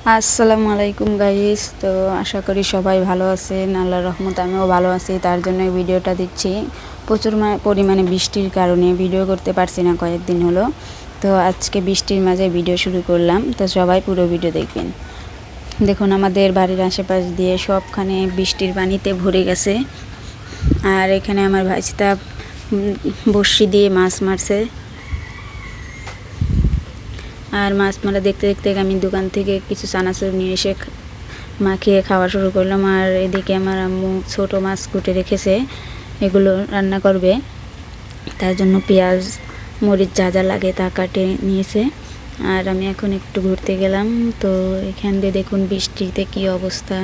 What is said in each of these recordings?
আসসালামু আলাইকুম গাইস তো আশা করি সবাই ভালো আছেন। আল্লাহর রহমত আমিও ভালো আছি। তার জন্য ভিডিওটা দিচ্ছি। প্রচুর পরিমাণে বৃষ্টির কারণে ভিডিও করতে পারছি না কয়েকদিন হলো। তো আজকে বৃষ্টির মাঝে ভিডিও শুরু করলাম। তো সবাই পুরো ভিডিও দেখবেন। দেখুন, আমাদের বাড়ির আশেপাশ দিয়ে সবখানে বৃষ্টির পানিতে ভরে গেছে। আর এখানে আমার ভাইস্তা বড়শি দিয়ে মাছ মারছে। আর মাছ মারা দেখতে দেখতে আমি দোকান থেকে কিছু চানাচুর নিয়ে এসে মাখিয়ে খাওয়া শুরু করলাম। আর এদিকে আমার আম্মু ছোট মাছ কুটে রেখেছে, এগুলো রান্না করবে। তার জন্য পেঁয়াজ, মরিচ যা যা লাগে তা কাটে নিয়েছে। আর আমি এখন একটু ঘুরতে গেলাম। তো এখান দিয়ে দেখুন বৃষ্টিতে কি অবস্থা।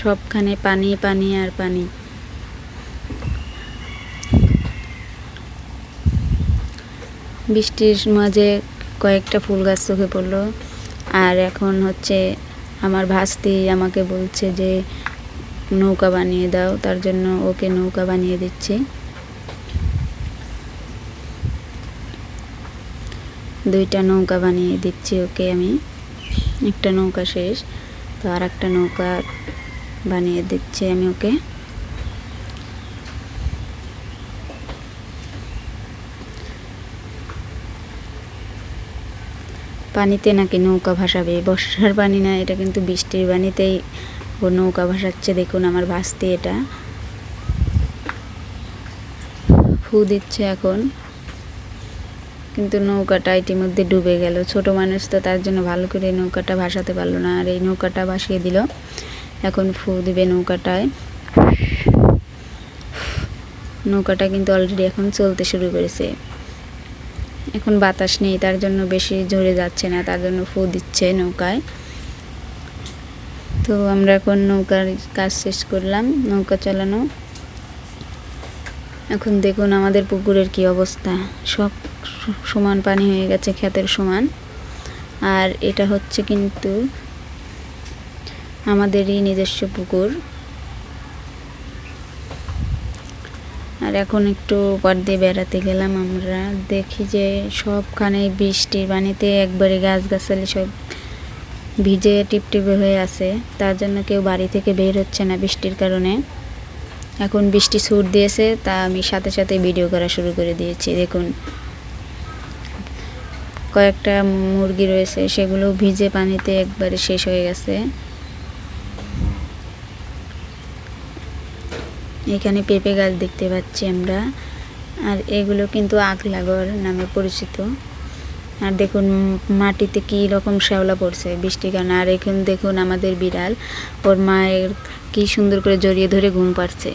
সবখানে পানি পানি আর পানি। বৃষ্টির মাঝে কয়েকটা ফুল গাছ চোখে পড়ল। আর এখন হচ্ছে আমার ভাস্তি আমাকে বলছে যে, নৌকা বানিয়ে দাও, তার জন্য ওকে নৌকা বানিয়ে দিচ্ছি। দুইটা নৌকা বানিয়ে দিচ্ছি ওকে আমি। একটা নৌকা শেষ, তো আর একটা নৌকা বানিয়ে দিচ্ছি আমি ওকে। পানিতে নাকি নৌকা ভাসাবে? বর্ষার পানি না, এটা কিন্তু বৃষ্টির পানিতেই ও নৌকা ভাসাচ্ছে। দেখুন আমার ভাসতে এটা। ফু দিচ্ছে এখন। কিন্তু নৌকাটা ইতিমধ্যে ডুবে গেল। ছোট মানুষ তো তার জন্য ভালো করে নৌকাটা ভাসাতে পারল না। আর এই নৌকাটা ভাসিয়ে দিল। এখন ফু দিবে নৌকাটায়। নৌকাটা কিন্তু অলরেডি এখন চলতে শুরু করেছে। এখন বাতাস নেই, তার জন্য বেশি ঝরে যাচ্ছে না, তার জন্য ফু দিচ্ছে নৌকায়। তো আমরা এখন নৌকার কাজ শেষ করলাম, নৌকা চালানো। এখন দেখুন আমাদের পুকুরের কি অবস্থা। সব সমান পানি হয়ে গেছে, ক্ষেতের সমান। আর এটা হচ্ছে কিন্তু আমাদেরই নিজস্ব পুকুর। আর এখন একটু পর দিয়ে বেড়াতে গেলাম আমরা। দেখি যে সবখানে বৃষ্টির পানিতে একবারে গাছগাছালি সব ভিজে টিপটিপে হয়ে আছে। তার জন্য কেউ বাড়ি থেকে বের হচ্ছে না বৃষ্টির কারণে। এখন বৃষ্টি ছুট দিয়েছে, তা আমি সাথে সাথে ভিডিও করা শুরু করে দিয়েছি। দেখুন, কয়েকটা মুরগি রয়েছে সেগুলো ভিজে পানিতে একবারে শেষ হয়ে গেছে। এখানে পেঁপে গাছ দেখতে পাচ্ছি আমরা। আর এগুলো কিন্তু আগলাগর নামে পরিচিত। আর দেখুন, মাটিতে কি রকম শ্যাওলা পড়ছে বৃষ্টির কারণে আর এখন দেখুন আমাদের বিড়াল, ওর মায়ের কি সুন্দর করে জড়িয়ে ধরে ঘুম পাড়ছে।